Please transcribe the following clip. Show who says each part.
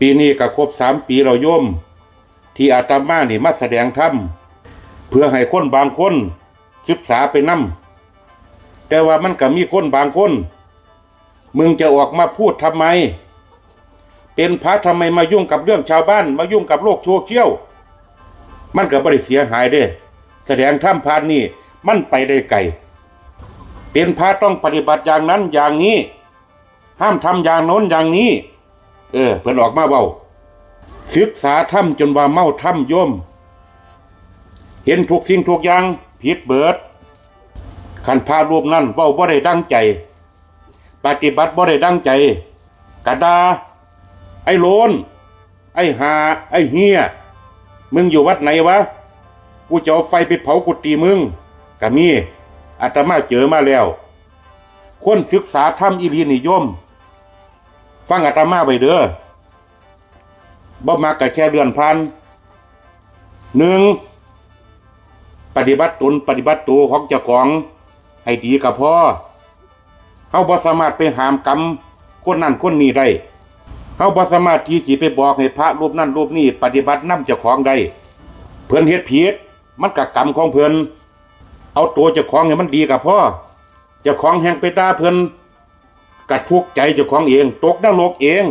Speaker 1: ปีนี้ก็ครบสามปีเราโยม ที่อาตมานี่มาแสดงธรรมเพื่อให้คนบางคนศึกษาไปนำแต่ว่ามันก็มีคนบางคน มึงจะออกมาพูดทำไม เป็นพระทำไมมายุ่งกับเรื่องชาวบ้าน มายุ่งกับโลกโซเชียลมันก็บริเสียหายเด้ แสดงธรรมพานนี่มันไปได้ไกลเป็นพระต้องปฏิบัติอย่างนั้นอย่างนี้ ห้ามทำอย่างโน้นอย่างนี้ เออ เพิ่นออกมาเบาศึกษาธรรมจนว่าเมาธรรมโยมเห็นทุกสิ่งทุกอย่างผิดเบิดขันพารูปนั่นเว้าบ่ได้ดังใจ ปฏิบัติบ่ได้ดังใจกระดา ไอ้โลน ไอ้หา ไอ้เฮีย มึงอยู่วัดไหนวะ กูจะเอาไฟไปเผากุฏิมึงกะมีอาตมาเจอมาแล้ว คนศึกษาธรรมอีหลีนิยม ฟังอาตมาไว้เด้อบ่มากกะแค่เดือนพันหนึ่งปฏิบัติตนปฏิบัติตัวของเจ้าของให้ดีกับพ่อเฮาบ่สามารถไปหามกรรมคนนั้นคนนี้ได้เฮาบ่สามารถที่สิไปบอกให้พระรูปนั้นรูปนี้ปฏิบัตินำเจ้าของได้เพิ่นเฮ็ดผิดมันก็กรรมของเพิ่นเอาตัวเจ้าของให้มันดีกับพ่อเจ้าของแห่งไปด่าเพิ่น กัดทุกใจเจ้าของเอง ตกนรกเอง